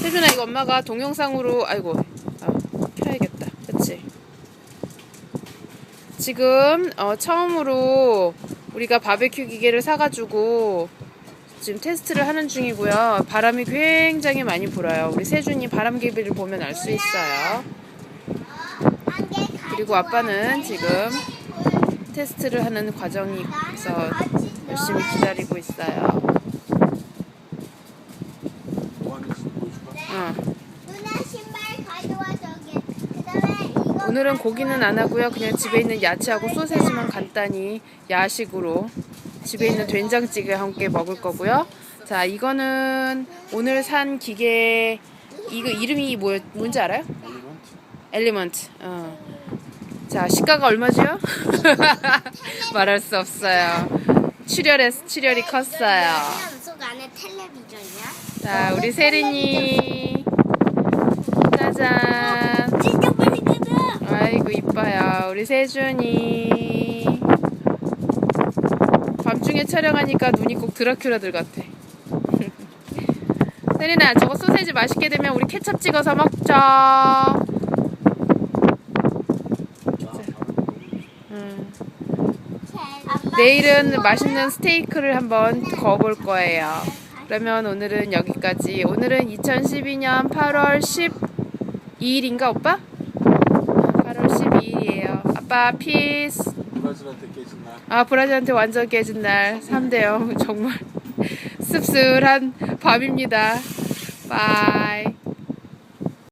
세준아 이거 엄마가 동영상으로 아이고 아, 켜야겠다. 그치? 지금 어, 처음으로 우리가 바베큐 기계를 사가지고 지금 테스트를 하는 중이고요. 바람이 굉장히 많이 불어요. 우리 세준이 바람개비를 보면 알 수 있어요. 그리고 아빠는 지금 테스트를 하는 과정에서 열심히 기다리고 있어요. 뭐 하는지 보여줄까? 어. 누나 신발 가져와 저기. 그다음에 이거 오늘은 고기는 안 하고요. 그냥 집에 있는 야채하고 소세지만 간단히 야식으로 집에 있는 된장찌개 함께 먹을 거고요. 자, 이거는 오늘 산 기계 이거 이름이 뭐 뭔지 알아요? 엘리먼트? 어. 자, 시가가 얼마죠? 말할 수 없어요. 출혈에서 출혈이 컸어요. 속 안에 텔레비전이야? 자, 우리 세린이. 짜잔. 진짜 빨리 가자. 아이고 이뻐요 우리 세준이 밤중에 촬영하니까 눈이 꼭 드라큘라들 같아 세린아 저거 소세지 맛있게 되면 우리 케첩 찍어서 먹자 음. 내일은 맛있는 스테이크를 한번 구워볼 거예요 그러면 오늘은 여기까지 오늘은 2012년 8월 12일인가 오빠? 8월 12일이에요. 아빠 피스. 브라질한테 깨진 날. 아 브라질한테 완전 깨진 날 3대 0 정말 씁쓸한 밤입니다. 바이.